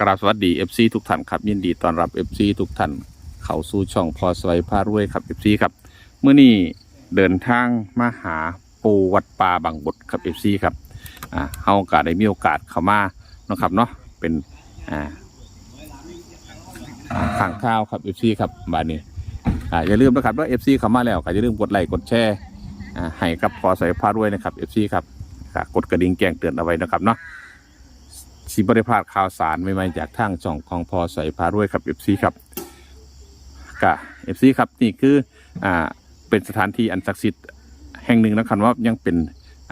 กราบสวัสดี FC ทุกท่านครับ ยินดีต้อนรับ FC ทุกท่านเข้าสู่ช่องพอสวยพารวยครับ FC ครับเมื่อนี้เดินทางมาหาปูวัดป่าบางบดครับ FC ครับอ่าเฮาโอกาสได้มีโอกาสเข้ามาเนาะครับเนาะเป็นอ่าอ่าข้างข้าวครับ FC ครับบานนี้อ่าอย่าลืมนะครับว่า FC เข้ามาแล้วก็อย่าลืมกดไลค์กดแชร์อ่าให้กับพอสวยพารวยนะครับ FC ครับกดกระดิ่งแจ้งเตือนเอาไว้นะครับเนาะ สิบริพลาดข่าวสารใหม่ๆจากทางช่องของพอใส่พารวยครับเอฟซีครับกะเอฟซีครับนี่คืออ่าเป็นสถานที่อันศักดิ์สิทธิ์แห่งหนึ่งนะครับว่ายังเป็น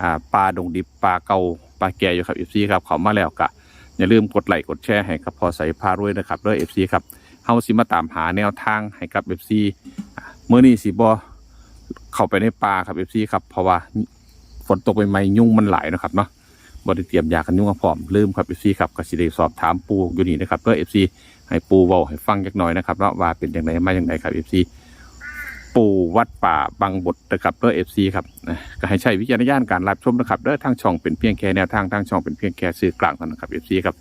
อ่าป่าดงดิบป่าเก่าป่าแก่อยู่ครับเอฟซีครับเขามาแล้วกะอย่าลืมกดไลค์กดแชร์ให้กับพอใส่พารวยนะครับด้วยเอฟซีครับเฮาสิมาตามหาแนวทางให้กับเอฟซีเมื่อนี้สิบอเข้าไปในป่าครับเอฟซีครับเพราะว่าฝนตกใหม่ๆยุ่งมันหลายนะครับเนาะ บริเตรียมยากันยุ่งกับพร้อมลืมครับเอฟซีครับกสิได้สอบถามปูอยู่นี่นะครับเพื่อเอฟซีให้ปูเว้าให้ฟังจักหน่อยนะครับว่าว่าเป็นอย่างไรมาอย่างไรครับเอฟซีปูวัดป่าบางบทนะครับเพื่อเอฟซีครับก็ให้ใช้วิจารณญาณการรับชมนะครับเด้อทางช่องเป็นเพียงแค่แนวทางทางช่องเป็นเพียงแค่สื่อกลางเท่านั้นครับเอฟซีครับ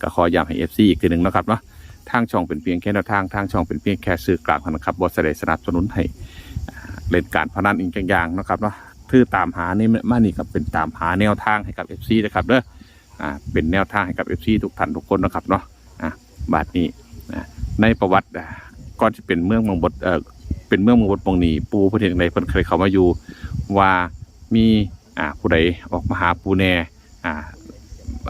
ก็ขอย้ำให้เอฟซีอีกทีหนึ่งนะครับเนาะทางช่องเป็นเพียงแค่แนวทางทางช่องเป็นเพียงแค่สื่อกลางเท่านั้นครับบทแสดสนับสนุนให้เล่นการพนันอีกอย่างนะครับเนาะ คือตามหานี่มานี่ครับเป็นตามหาแนวทางให้กับเอฟซีนะครับเด้ออ่าเป็นแนวทางให้กับเอฟซีทุกท่านทุกคนนะครับเนาะอะบาทนี้นะในประวัติอ่าก่อนที่เป็นเมืองมืองบดเอ่อเป็นเมืองมืองบดปงนีปูประเทศใดเพิ่นเคยเขามาอยู่ว่ามีอ่าผู้ใดออกมาหาปูแน่อ่า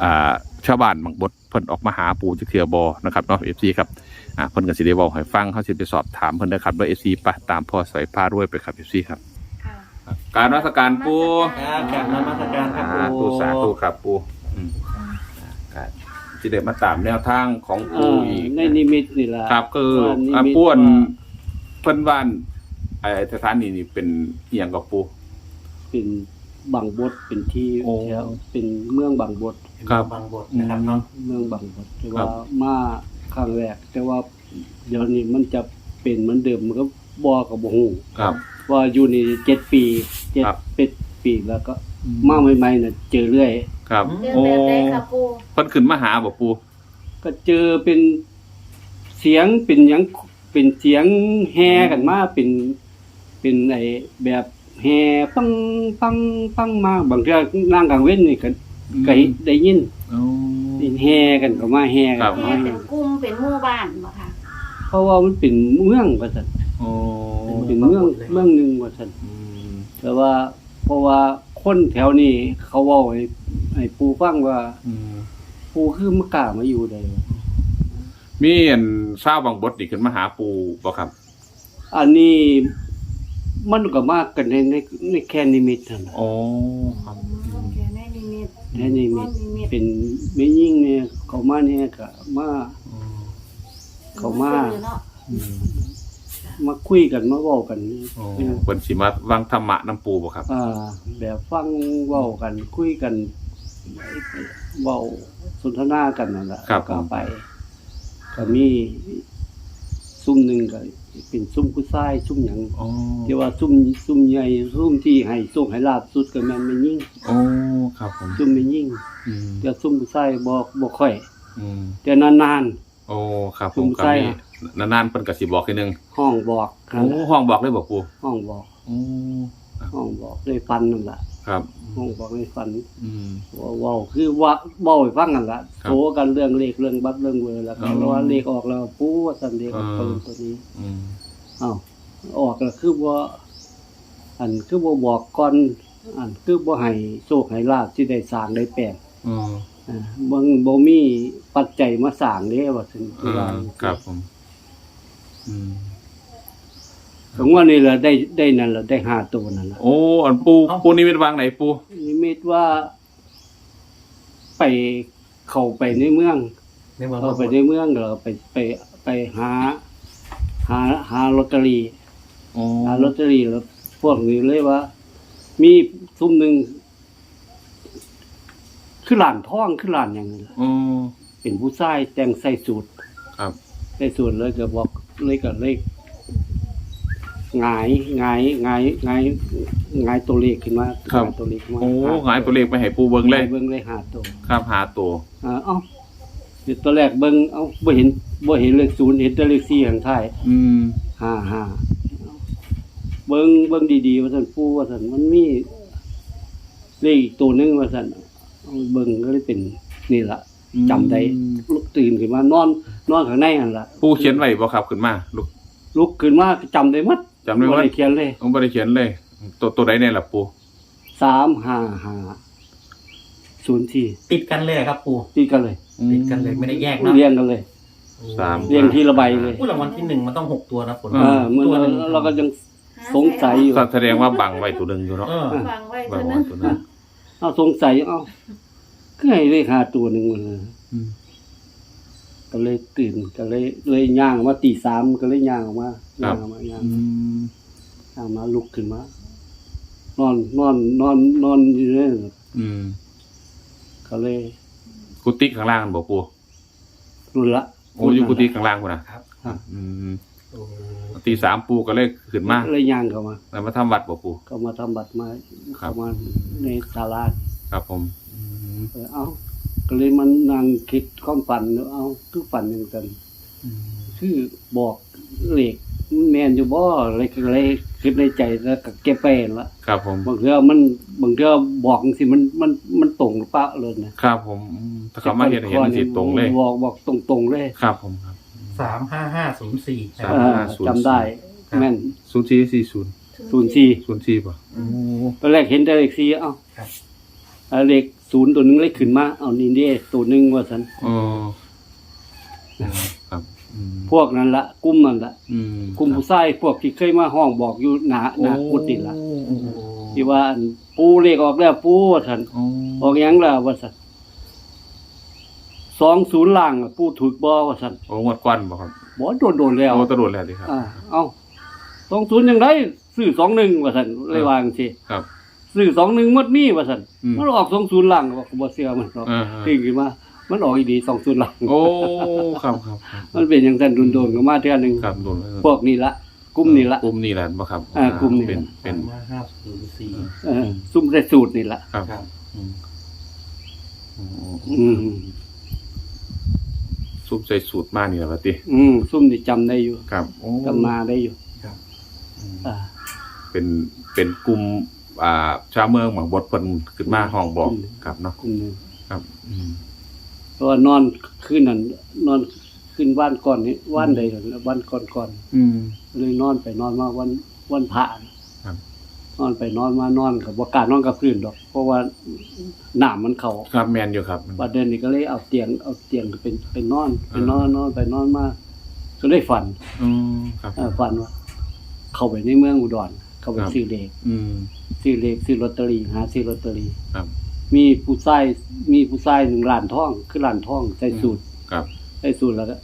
อ่าชาวบ้านบางบดเพิ่นออกมาหาปูจะเทือบอนะครับเนาะเอฟซีครับอ่าเพิ่นก็สิได้บอกให้ฟังเขาสิไปสอบถามเพิ่นนะครับว่าเอฟซีปะตามพ่อสอยพารวยไปครับเอฟซีครับ ค่ะการรัชการปูครับกราบนมัสการครับสาธุสาธุครับปูอืมครับที่เดินมาตามแนวทางของเอปูออีก ในนิมิตนี่ล่ะ ครับคือว่านิมิตอ่าป้วนว่า เพิ่นบ้านไอ้สถานีนี่เป็นเอียงกับปู เป็นบางบทเป็นที่โอ้ แถวเป็นเมืองบางบทครับบางบทนะครับเนาะเมืองบางบทแต่ครัว่าบ มาครั้งแรก แต่ว่าเดี๋ยวนี้มันจะเป็นเหมือนเดิมมันก็บ่กับบ่ฮู้ครับ ว่าอยู่นี่เจ็ดปี เจ็ดครับ เป็ดปีแล้วก็มาใหม่ๆน่ะเจอเรื่อย ครับเรื่องโอ้แบบไหนค่ะปูเพิ่นขึ้นมาหาบ่ปูก็เจอเป็นเสียงเป็นหยังเป็นเสียงแห่กันมาเป็น เป็นไอ้แบบแห่ปังปังปังมาบางเทื่อนั่งกลางเว้นนี่ก็ก็ได้ยินโอ้เป็นแห่กันก็มาแห่กัครันบก็แม่มาเป็นกลุ่มเป็นหมู่บ้านบ่ค่ะเพราะว่ามันเป็นเมืองว่าซั่นโอ้ เป็นเมืองเมืองหนึงว่าซั่นอืม แต่ว่า เพราะว่าคนแถวนี้เขาเว้าให้ให้ปู่ฟังว่าอืมปู่คือมากล้ามาอยู่ได้มีอันทราบบางบทนี่ขึ้นมาหาปูบ่ครับ อันนี้มันก็มากันในในในแค่นิมิตเท่านั้น โอ้ครับ แค่ในนิมิตแค่นิมิต นิมิตเป็นไม่ยิ่งเนี่ยเขามาเนี่ยก็มาอืมเขามาเนาะอืม มาคุยกันมาเว้ากันนี่โอ้เพิ่นสิมาวางธรรมะนํปูบ่ครับ อ่า แบบฟังเว้ากันคุยกันเว้าสนทนากันนั่นแหละครับ ก็ไปก็มีซุ่มหนึ่งก็เป็นซุ่มผู้ชายซุ่มหยังโอ้ที่ว่าซุ่มซุ่มใหญ่ซุ่มที่ให้ส่งให้ลาบสุดก็แม่นไม่ยิ่งโอ้ครับผมซุ่มไม่ยิ่งอืมแต่ซุ่มผู้ชายบ่บ่ค่อย อืมแต่นานโอ้ครับผภูมมิก็ใจมีอะ นานๆเพิ่นก็สิบอกทีนึงๆห้องบอกครัโอ้ห้องบอกเลยบอกปูห้องบอกโอ้ห้องบอกเลยฟันนั่นแหละครับห้องบอกเลยฟันอืมว่าเว้าคือว่าเว้าให้ฟังนั่นแหละครับโซกันเรื่องเลขเรื่องบัตรเรื่องเวอร์แล้วก็อ๋อว่าเลขออกแล้วปู้ว่าซั่นเลขออกอ๋ตัวอตัวนี้อืมอ้าวออกแล้วคือว่าอันคือบ่บอกก่อนอันคือบ่ให้โชคให้ลาภที่ได้สร้างได้แปลง อืมอ่าบ่บ่มีปัจจัยมาสร้างเด้ว่าซั่นอืมครับผม อืมถึงว่านี่แหละได้ได้นั่นแหละได้ห้าตัวนั่นแหละโอ้อันปูปูนี่เป็นวางไหนปูนิมิตว่า ไปเข้าไปในเมือง ในเมืองเข้าไปในเมืองแล้วไปไปไปหา หาหาลอตเตอรี่โอ้หาลอตเตอรี่แล้วพวกนี้เลยว่า มีซุ่มหนึ่งคือหลานท่องคือหลานอย่างนี้ล่ะโอ้เป็นผู้ชายแต่งใส่สูท ครับใส่สูทเลยก็บอก เลยก็เลขหงายหงายหงายหงายหงายตัวเลขขึ้นมาหงายตัวเลขขึ้นมาโอ้หงายตัวเลขไปให้ปูเบิ่งเลย เบิ่งเลยหาตัวครับหาตัว อ่าเอ้าตัวแรกเบิ่งเอ้าบ่เห็นบ่เห็นเลขศูนย์เห็นแต่เลขสี่ข้างท้ายอืม ห้าห้าเบิ่งเบิ่งดีๆว่าซั่นปู่ว่าซั่นมันมีเลขอีกตัวหนึงว่าซั่นเอาเบิ่งก็เลยเป็นนี่ล่ะ จำได้ลุกตื่นขึ้นมานอนนอนข้างในนั่นล่ะปูเขียนไว้บ่ครับขึ้นมาลูกลุกขึ้นมาจำได้หมดจำได้ว่าบ่เขียนเลยผมบ่ได้เขียนเลย ตัวตัวใดเนี่ยล่ะปูสามห้าห้าศูนย์ที่ติดกันเลยครับปู่ตีกันเลยติดกันเลยไม่ได้แยกเนาะเรียงกันเลย สามเรียงทีละใบเลย ผู้รางวัลที่หนึ่งมันต้องหกตัวนะฝนเออมันตัวหนึ่งเราก็ยังสงสัยอยู่แสดงว่าบังไว้ตัวหนึงอยู่เนาะเออวางไว้บัเท่างนั้ไว้นตัวหนึง เอาสงสัยเอา ก็ให้เลขหาตัวหนึ่งมาเลยอืม ก็เลยตื่นก็เลยเลยย่างออกมาตีสามก็เลยย่างออกมาย่างออกมาย่างอืมย่างมาลุกขึ้นมานอนนอนนอนนอนอยู่เนี่ยอืมก็เลยกุฏิข้างล่างบ่ปูรุนละโอ้อยู่กุฏิข้างล่างพุ่นน่ะครับ ครับอืมโอ้ตีสามปูก็เลยขึ้นมาเลยย่างเข้ามา แล้วมาทำวัดบ่ปู ก็มาทำบัตรมาครับ เข้ามาในศาลาครับผมอืม เออเอาก็เลยมันนั่งคิดความฝันเอาคือฝันหนึ่งกันคือบอกเลขแมนอยู่บ่อะไรก็เลยคิดในใจแล้วก็เก็บไปเห็นละครับ ผมบางเทื่อมันบางเทื่อบอกสิมันมันมันตรงหรือเปล่าเลยนะครับ ผมอืมถ้าเขามาเห็นเห็นมันสิตรงเลยบอกบอกตรงตรงๆเลยครับ ผมครับสามห้าห้าศูนย์สี่สามเออห้าศูนย์จำได้แม่นศูนย์สี่สี่ศูนย์ศูนย์สี่ศูนย์สี่ป่ะตอนแรกเห็นแต่เลขสี่เอ้าครับเอาเลข ศูนย์ตัวหนึงเลขขึ้นมา เอานี่เด้ตัวหนึงว่าซั่นอ๋อครับอืมพวกนั้นละกลุ่มนั้นละอืมกลุ่มผู้ชายพวกที่เคยมาห้องบอกอยู่หน้าหน้ากุฏิละโอ้โหที่ว่าอันปูเลขออกแล้วปูว่าซั่นโอ้ออกหยังล่ะว่าซั่น20ล่างอะปูถูกบ่ว่าซั่นโอ้งวดกวนบ่ครับบ่โดนๆแล้ว โอ้ตะโดดแล้วดิครับ อ่า เอ้า20จังไดซื้อ21ว่าซั่นเลยว่าจังซี่ครับ ซื้อ21หมดมีว่าซั่นอืม มันออก20ล่างก็บ่เชื่อมันหรอกอ่าจริงขึ้นมามันออกอีดี20ล่างโอ้ครับครับครับมันเป็นจังซั่นโดนๆก็มาเทื่อหนึงครับโดนแล้วพวกนี้ละกลุ่มนี้ละ กลุ่มนี้แหละบ่ครับอ่ากลุ่มนี้เป็นเป็นสามห้าห้าศูนย์สี่เออซุ่มได้สูตรนี่ละครับครับอืมอืมอืมซุปใส่สูตรมานี่แหละว่าติอืมซุ่มนี่จำได้อยู่ครับโอ้จำมาได้อยู่อืมอ่าเป็นเป็นกลุ่ม อ่าชาวเมืองหมังบดเพิ่นขึ้นมาห้องบอกอืมครับเนาะกลุ่มหนึงครับอืมเพราะว่านอนคืนนั้นนอนคืนว่านก่อนนี่ว่านใดล่ะวันก่อนก่อนอืมเลยนอนไปนอนมาวันวันพระนะครับ นอนไปนอนมานอนกับว่ากล้ารนอนกับพื้นดอก เพราะว่าหนามมันเขา ครับแมนอยู่ครับบัดเดินนี่ก็เลยเอาเตียงเอาเตียงเป็นเป็นนอนเป็นนอนนอนไปนอนมาก็เลยฝันอืมครับ เออฝันว่าเข้าไปในเมืองอุดร เข้าไปครับ ซื้อเลขอืม ซื้อเลขซื้อลอตเตอรี่หาซื้อลอตเตอรี่ครับ มีผู้ชายมีผู้ชายหนึ่งล้านทองคือล้านทองใส่สูตรครับ ใส่สูตรแล้วก็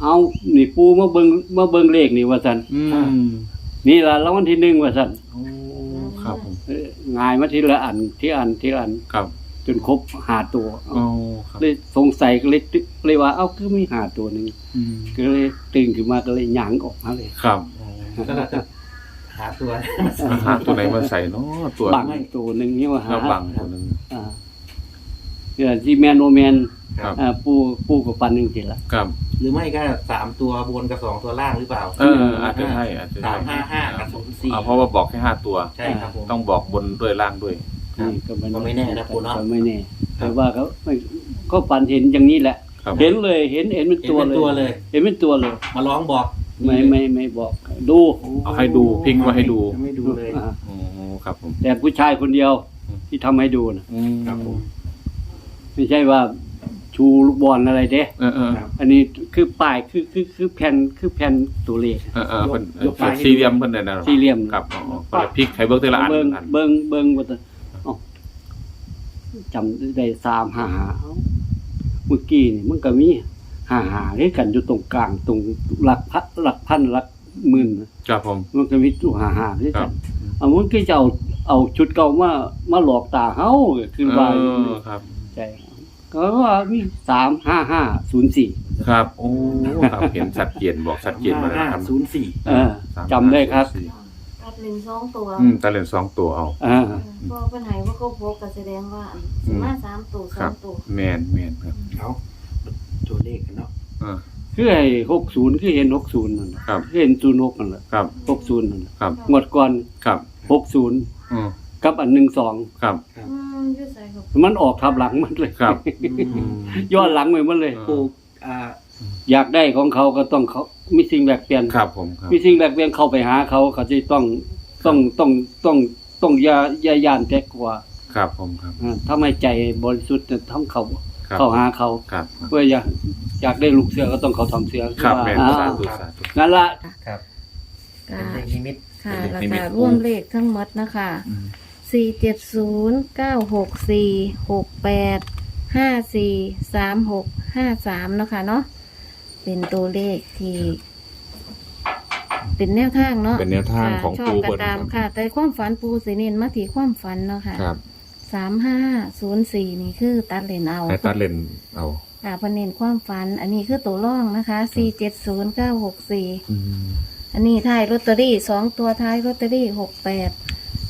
เอานี่ปูมาเบิ่งมาเบิ่งเลขนี่ว่าซั่นอืมนี่ล่ะรางวัลที่หนึ่งว่าซั่นโอ้ครับผมเอ้ยง่ายมาทีละอันที่อันที่ละอันครับจนครบหาตัวเอาโอ้ครับเลยสงสัยก็เลยตึกเลยว่าเอ้าคือมีหาตัวหนึง อืมก็เลยตื่นขึ้นมาก็เลยหยังออกมาเลย ครับก็เราจะ หาตัวอาหารตัวไหนมาใส่เนาะตัวบังตัวหนึงนี่ว่าหาแล้วบังตัวหนึงอ่าเนี่ยที่แมนโอแมนครับอ่าปูปูกับปันหนึงสิละครับหรือไม่ก็สามตัวบนกับสองตัวล่างหรือเปล่า เอออาจจะใช่อาจจะสาใช่มห้าห้ากับศูนย์สี่อ่าเพราะว่าบอกแค่ห้าตัวใช่ครับผมต้องบอกบนด้วยล่างด้วยครับนี่ก็มันก็ไม่แน่นะปูเนาะก็ไม่แน่แต่ว่าเขาไม่ก็ฝันเห็นอย่างนี้แหละครับเห็นเลยเห็นเห็นเป็นเห็นตัวเป็นเลยตัวเลย เห็นเป็นตัวเลย มาร้องบอก ไม่ไม่ไม่บอกดูเอาให้ดูพลิกไว้ให้ดู ไม่ดูเลยอ่าโอ้ครับผมแต่ผู้ชายคนเดียวอืมที่ทำให้ดูนะอืมครับผมไม่ใช่ว่าชูลูกบอลอะไรเด้เออเออครับอันนี้คือป้ายคือคือคือแผ่นคือแผ่นตัวเลขเออเออเพิ่นเออยกไปให้ดูสี่เหลี่ยมเพิ่นเนี่ยนะสี่เหลี่ยม ครับอ๋ออ๋อเพิ่นจะพลิกให้เบิ่งแต่ละอันเบิ้งอันเบิ้งเบิ้งว่าแต่เอ้าจำได้สามห้าหาเอ้าเมื่อกี้นี่มันก็มี ห้าหาด้วยกันอยู่ตรงกลางตรงหลักพันหลักพันหลักหมื่นน่ะครับผม มันก็มีตู้หาหาด้วยครักับนเอามันก็จะเอาเอาชุดเก่ามามาหลอกตาเฮาคือว่าเออครับใจก็ว่ามีสามห้าห้าศูนย์สี่ครับโอ้ครับเห็นชัดเจนบอกชัดเจนมาแล้วห้าครับศูนย์สี่เออจำได้ครับตัดเลนสองตัวอืมตะเล่นสองตัวเอาอ่าพอปัญหาว่าเขาพกก็แสดงว่าสิมาสามตัวสครัอบงตัวแมนแมนครับเอา ตัวเลขกันเนาะอ่าคือไอ้หกศูนย์คือเห็นหกศูนย์นั่นแหละครับคือเห็นศูนย์หกนั่นแหละครับ หกศูนย์นั่นแหละครับ งวดก่อนครับหกศูนย์อืมกับอันหนึ่งสองครับ อืมอยู่ใส่ครับ มันออกทับหลังมันเลยครับ ย้อนหลังไปมันเลยอ่าปูอ่าอยากได้ของเขาก็ต้องเขามีสิ่งแบกเปลี่ยนครับผมครับ มีสิ่งแบกเปลี่ยนเข้าไปหาเขาเขาจะต้องต้องต้องต้องต้องอย่าอย่าย่านแตกกว่าครับผมครับ อ่าถ้าไม่ใจบริสุทธิ์จะต้องเขา ครับเข้าหาเขาครับเพื่ออยากอยากได้ลูกเสือก็ต้องเขาทำเสือครับแม่นอ่าสาธุสาธุ นั่นละ ครับ ค่ะเป็นเลขนิมิต ค่ะเป็นแล้วนิมิก็ตร่วมเลขทั้งหมดนะคะ สี่เจ็ดศูนย์เก้าหกสี่หกแปดห้าสี่สามหกห้าสามเนาะคะเนาะเป็นตัวเลขที่ เป็นแนวทางเนาะเป็นแนวทางของค่ะชอปูบกเปิ้ระลตามค่ะ แต่ความฝันปูสีเน้นมาที่ความฝันเนาะค่ะ ครับ สามห้าศูนย์สี่นี่คือตัดเลนเอาให้ตัดเลนเอาค่ะเพนเน้นความฝัน อันนี้คือตัวร่องนะคะสี่เจ็ดศูนย์เก้าหกสี่อืมอันนี้ท้ายลอตเตอรี่สองตัวท้ายลอตเตอรี่หกแปด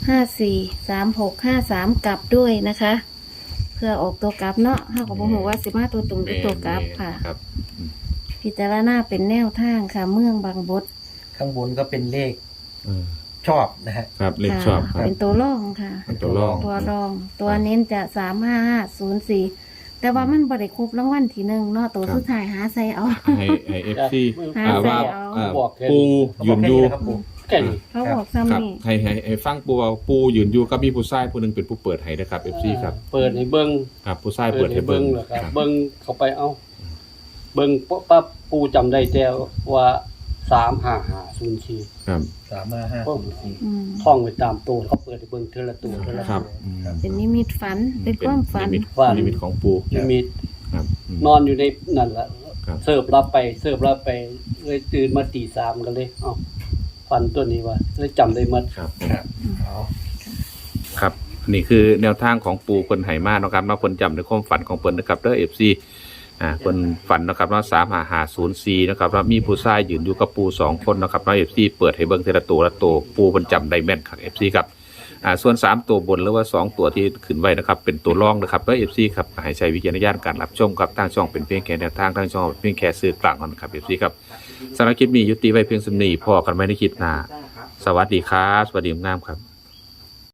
ห้าสี่สามหกห้าสามกลับด้วยนะคะ เพื่อออกตัวกลับเนาะห้าของผมบอกว่าสิบห้าตัวตรงหรือตัวกลับค่ะ ครับพิจารณาเป็นแนวทางค่ะ เมืองบางบดข้างบนก็เป็นเลขเออ ชอบนะฮะ ครับเลขค่ะชอบครับเป็นตัวร่องค่ะ เป็นตัวรองตัวรอง ตัวเน้นจะสามห้าห้าศูนย์สี่แต่ว่ามันบริครบรางวัลที่หนึ่งเนาะตัวสุดท้ายหาใส่เอา ให้ให้เอฟซีหาอ่าว่าใส่เอา อ่าบอกแค่นี้ปูยืนอยู่เขาบอกแค่นี้นะครับปูแค่นี้เขาบอกครัซ้ำบนี่ให้ให้ให้ฟังปูว่าปูยืนอยู่ก็มีผู้ชายผู้หนึงเป็นผู้เปิดให้นะครับเอฟซีครับเปิดให้เบิ้งครับผู้ชายเปิดให้เบิ่งเหรอครับครับ เบิ้งเข้าไปเอา เบิ้งปั๊บปั๊บปูจำได้แต่ว่า สามห้าห้าศูนย์สี่ครับ สามห้าห้าศูนย์สี่ อืมท่องไปตามตัวเขาเปิดให้เบิ้งเทอละตัวเทอละครัตับวอืมเป็นนิมิตฝัน เป็นความฝันนิมิตฝัน นิมิตของปูนิมิตครับอืม นอนอยู่ในนั่นแหละครับ เสิร์ฟรับไปเสิร์ฟรับไปเลยตื่นมาตีสามกันเลยเอ้าฝันตัวนี้ว่าเลยจำได้หมดครับผม ครับเอาครับอันนี่คือแนวทางของปูคนไหมาเนาะครับมาคนจำในความฝันของเปิ้นนะครับเด้อเอฟซี อ่าเปิ้นฝันนะครับว่าสามหาหาศูนย์สี่นะครับว่ามีผู้ชายยืนอยู่กับปูสองคนนะครับเนาะเอฟซีเปิดให้เบิ่งเทละตัวละตัวปูมันจำได้แม่นครับเอฟซีครับอ่าส่วนสามตัวบนหรือว่าสองตัวที่ขึ้นไว้นะครับเป็นตัวรองนะครับเด้อเอฟซีครับให้ใช้วิจารณญาณการรับชมครับทางช่องเป็นเพียงแค่แนวทางทางช่องเป็นเพียงแค่สื่อกลางก่อนครับเอฟซีครับสำหรับคลิปนี้ยุติไว้เพียงสำนีพอกันไม่ได้คลิปหน้าสวัสดีครับสวัสดีงามครับ